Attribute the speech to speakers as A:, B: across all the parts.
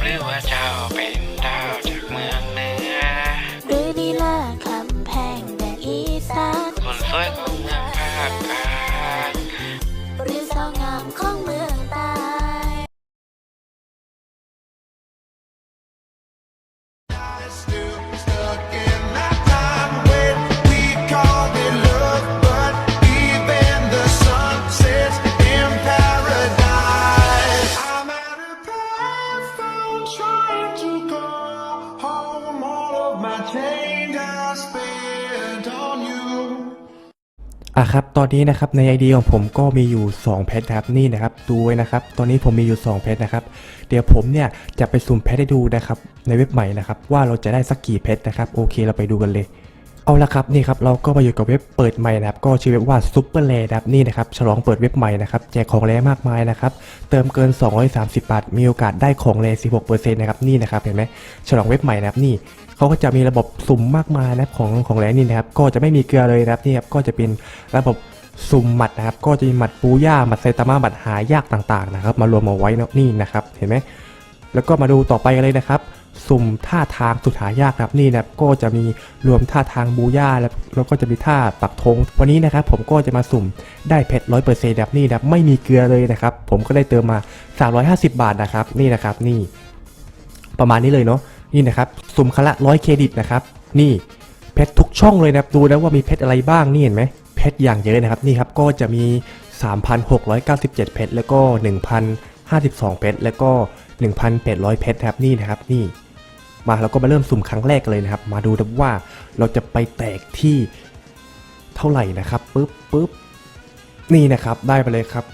A: เรือว่าเจ้าเป็น
B: ต
C: อนนี้นะครับในไอเดียของผมก็มีอยู่ 2 เพชรนะครับนี่นะครับดูไว้นะครับตอนนี้ผมมีอยู่ 2 เพชรนะครับเดี๋ยวผมเนี่ยจะไปสุ่มเพชรให้ดูนะครับในเว็บใหม่นะครับว่าเราจะได้สักกี่เพชรนะครับโอเคเราไปดูกันเลย เอาละครับนี่ครับเราก็มาอยู่กับเว็บเปิดใหม่นะครับก็ชื่อเว็บว่า Super r a นะครับนี่นะครับฉลองเปิดเว็บใหม่นะครับแจกของแร่มากมายนะครับเติมเกิน 230 บาท มีโอกาสได้ของแร่16%นะครับนี่นะครับเห็นไหมฉลองเว็บใหม่นะครับนี่เขาก็จะมีระบบสุ่มมากมายนะครับของของแร่นี่นะครับก็จะไม่มีเกลือเลยนะครับนี่ครับก็จะเป็นระบบสุ่มหมัดนะครับก็จะมีหมัดปูย่าหมัดไซตามะหมัดหายากต่างๆนะครับมารวมเอาไว้นะนี่นะครับเห็นไหมแล้วก็มาดูต่อไปกันเลยนะครับ สุ่มท่าทางสุดหายากครับนี่นะครับก็จะมีรวมท่าทางบูย่าแล้วแล้วก็จะมีท่าปักธงวันนี้นะครับผมก็จะมาสุ่มได้เพชรร้อยเปอร์เซ็นต์แบบนี่นะครับไม่มีเกลือเลยนะครับผมก็ได้เติมมา 350 บาทนะครับนี่นะครับนี่ ประมาณนี้เลยเนาะนี่นะครับสุ่มคละร้อยเครดิตนะครับนี่เพชรทุกช่องเลยนะครับดูนะว่ามีเพชรอะไรบ้างนี่เห็นไหมเพชรอย่างเยอะนะครับนี่ครับก็จะมี 3,697 เพชรแล้วก็ 1,052 เพชรแล้วก็ 1,800 เพชรครับนี่นะครับนี่ มาเราก็มาเริ่มสุ่มครั้งแรกกันเลยนะครับ มาดูนะว่าเราจะไปแตกที่เท่าไหร่นะครับปึ๊บปึ๊บนี่นะครับได้ไปเลยครับ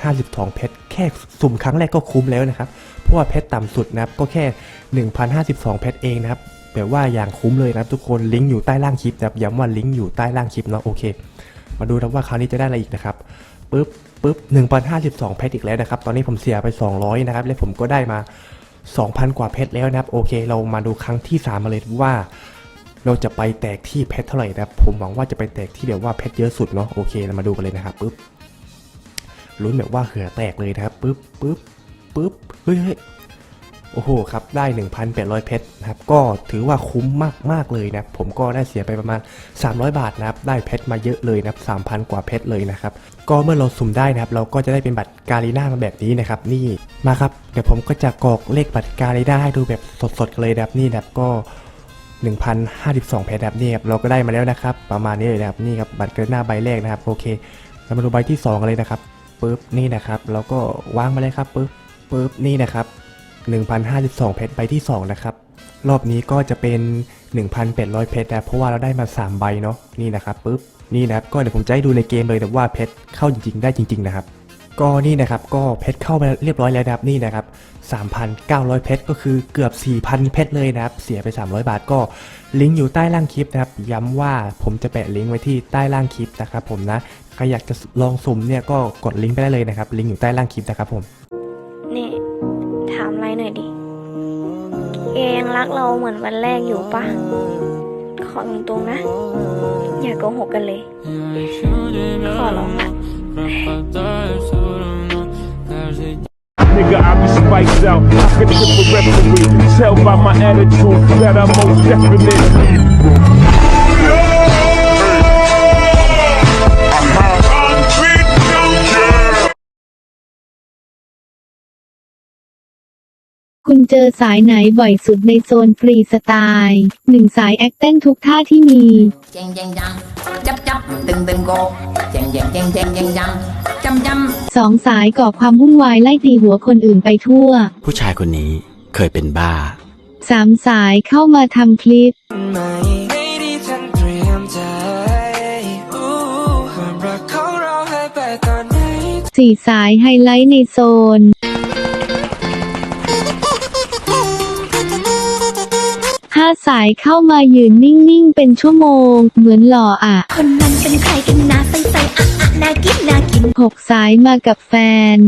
C: 1,052เพชรแค่สุ่มครั้งแรกก็คุ้มแล้วนะครับเพราะว่าเพชรต่ำสุดนะครับก็แค่1,052เพชรเองนะครับแบบว่าอย่างคุ้มเลยนะครับทุกคนลิงก์อยู่ใต้ล่างคลิปนะครับย้ำว่าลิงก์อยู่ใต้ล่างคลิปเนาะโอเค มาดูนะว่าคราวนี้จะได้อะไรอีกนะครับปึ๊บปึ๊บ1,052เพชรอีกแล้วนะครับ ตอนนี้ผมเสียไป 200 นะครับ และผมก็ได้มา 2,000 กว่าเพชรแล้วนะครับ โอเค เรามาดูครั้งที่3มาเลยว่า เราจะไปแตกที่เพชรเท่าไหร่นะครับ ผมหวังว่าจะไปแตกที่แบบว่าเพชรเยอะสุดเนาะ โอเค เรามาดูกันเลยนะครับปึ๊บลุ้นแบบว่าเหือแตกเลยนะครับปึ๊บปึ๊บปึ๊บเฮ้ยเฮ้ย โอ้โหครับได้ 1,800 เพชรนะครับก็ถือว่าคุ้มมากมากๆเลยนะผมก็ได้เสียไปประมาณ 300 บาทนะครับได้เพชรมาเยอะเลยนะ3,000 กว่าเพชรเลยนะครับก็เมื่อเราสุ่มได้นะครับเราก็จะได้เป็นบัตรการีน่ามาแบบนี้นะครับนี่มาครับเดี๋ยวผมก็จะกรอกเลขบัตรการีน่าให้ดูแบบสดๆเลยนะครับนี่นะครับก็1,052 เพชรนะครับนี่ครับเราก็ได้มาแล้วนะครับประมาณนี้เลยนะครับนี่ครับบัตรกินหน้าใบแรกนะครับโอเคเรามาดูใบที่2กันเลยนะครับปึ๊บนี่นะครับแล้วก็วางมาเลยครับปึ๊บปึ๊บนี่นะครับ 1,052 เพชรใบที่ 2 นะครับ รอบนี้ก็จะเป็น 1,800 เพชรนะเพราะว่าเราได้มา 3 ใบเนาะนี่นะครับปึ๊บนี่นะครับก็เดี๋ยวผมจะให้ดูในเกมเลยนะว่าเพชรเข้าจริง ๆ ได้จริง ๆ นะครับ ก็นี่นะครับก็เพชรเข้ามาเรียบร้อยแล้วนะครับนี่นะครับ 3,900 เพชรก็คือเกือบ 4,000 เพชรเลยนะครับ เสียไป 300 บาทก็ลิงก์อยู่ใต้ล่างคลิปนะครับ ย้ำว่าผมจะแปะลิงก์ไว้ที่ใต้ล่างคลิปนะครับผมนะใครอยากจะลองสุ่มเนี่ยก็กดลิงก์ไปได้เลยนะครับลิงก์อยู่ใต้ล่างคลิปนะครับผมา
D: มอะไรหน่อยดิแกยังรักเราเหมือนวันแรกอยู่ปะขอตรงๆนะ อย่าโกหกกันเลย ขอร้องละ
E: Nigga, I be spiked out. I could tip a referee. Tell by my attitude that I'm most definite.
F: เจอสายไหนบ่อยสุดในโซนฟรีสไตล์หนึ่งสายแอคเต้นทุกท่าที่มี
G: chang chang chang chấp chấp từng từng cô chang chang chang chang chang chang chăm chăm
F: สองสายก่อความวุ่นวายไล่ตีหัวคนอื่นไปทั่ว
H: ผู้ชายคนนี้เคยเป็นบ้า
F: สามสายเข้ามาทำคลิป
A: ไม่ได้ทันเตรียมใจอู้ความรักของเราให้ไปตอนไหน
F: สี่สายไฮไลท์ในโซน สายเข้ามายืนนิ่งๆ เป็นชั่วโมง เหมือนหล่ออะ
B: คนนั้นเป็นใครกันนะใสๆอะอะน่ากินน่ากิน
F: หกสายมากับแฟน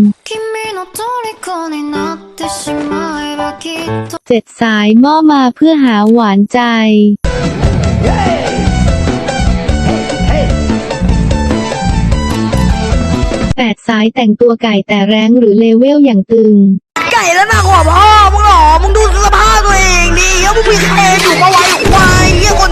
F: เจ็ดสายม่อมาเพื่อหาหวานใจแปดสายแต่งตัวไก่แต่แรงหรือเลเวลอย่างตึง
G: ไก่แล้วนักกว่าพ่อมึงหรอมึงดูสภาพตัวเองดิแล้วมึงมีใครอยู่ปะวะไอ้ควายเหี้ยคน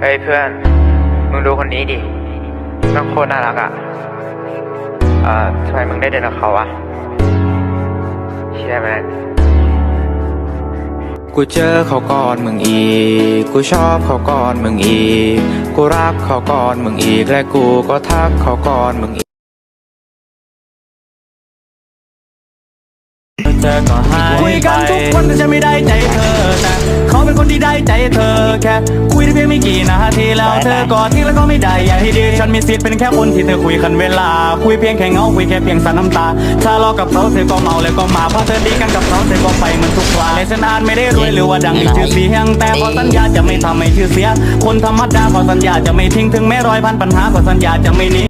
I: เฮ้ยเพื่อน มึงดูคนนี้ดิน้องโคตรน่ารักอะ อ่อทำไมมึงได้เดินกับเขาวะเชื่อไหมกูเจอเขาก่อนมึงอีก กูชอบเขาก่อนมึงอีก กูรักเขาก่อนมึงอีก และกูก็ทักเขาก่อนมึงอีก เจอก็หายคุยกันทุกวันแต่จะไม่ได้ใจเธอแต่เขาเป็นคนที่ได้ใจเธอแค่คุยได้เพียงไม่กี่นาทีแล้วเธอก็ทิ้งแล้วก็ไม่ได้อย่าให้ดีฉันมีสิทธิ์เป็นแค่คนที่เธอคุยคันเวลา คุยเพียงแค่เงาคุยแค่เพียงสานน้ำตา ถ้าลอกับเขาเธอก็เมาแล้วก็มาเพราะเธอดีกันกับเขาเธอก็ไปเหมือนทุกวันและฉันอ่านไม่ได้รวยหรือว่าดังมีชื่อเสียงแต่ขอสัญญาจะไม่ทำให้ชื่อเสีย คนธรรมดาขอสัญญาจะไม่ทิ้งถึงแม้ร้อยพันปัญหาขอสัญญาจะไม่หนี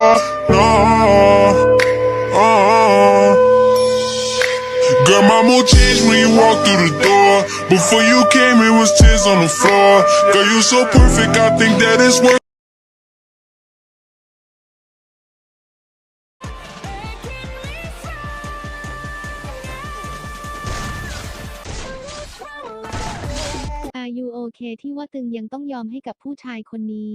E: Girl, my mood changed when you walked through the door. Before you came, it was tears on the floor. Girl, you so perfect, I think that it's worth.
F: อายุโอเคที่ว่าตึงยังต้องยอมให้กับผู้ชายคนนี้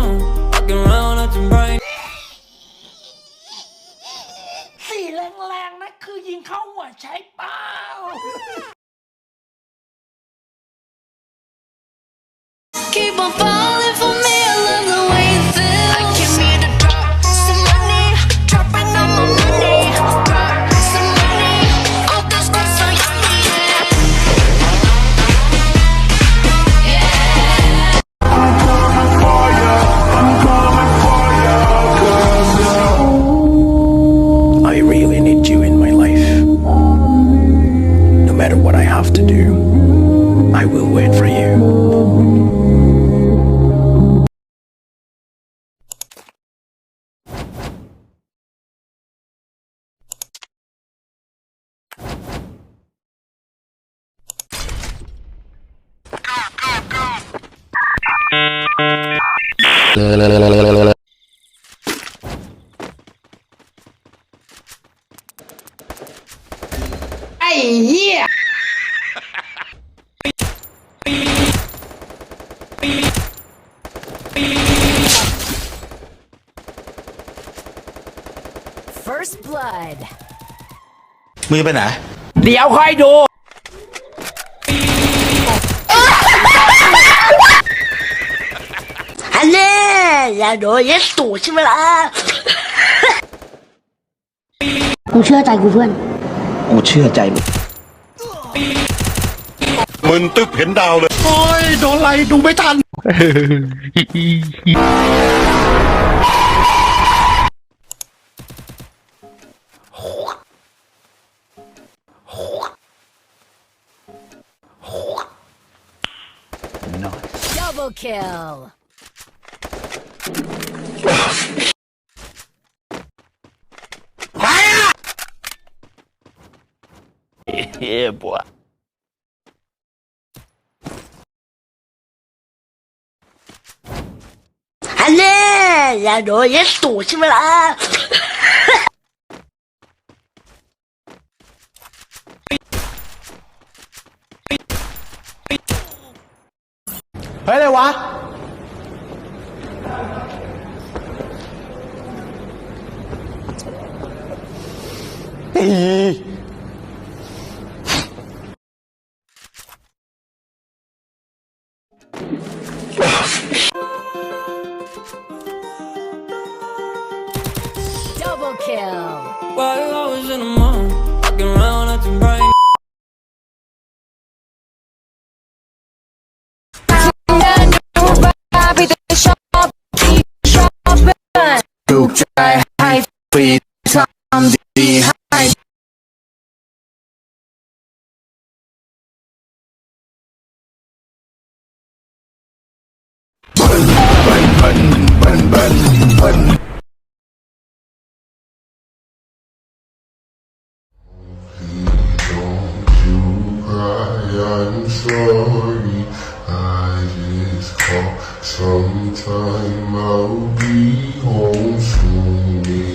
B: Keep on falling
G: First blood
H: มือไปไหน
G: เดี๋ยวค่อยดู อันนี้ อย่าโดนเย็ดตูดใช่ไหมล่ะ
F: กูเชื่อใจกูเพื่อน
H: กูเชื่อใจมึง
E: มึนตึ๊บเห็นดาวเลย
H: โอ้ย โดนไล่ดูไม่ทัน
G: Double kill
H: Yeah, boy.
G: อันนี้อย่าโดนยัดตูดใช่ไหมล่ะ เฮ้
J: ยอะ
K: Double kill.
L: While I was in the mall, walking around acting bright.
M: Sorry, I just call sometime I'll be home soon.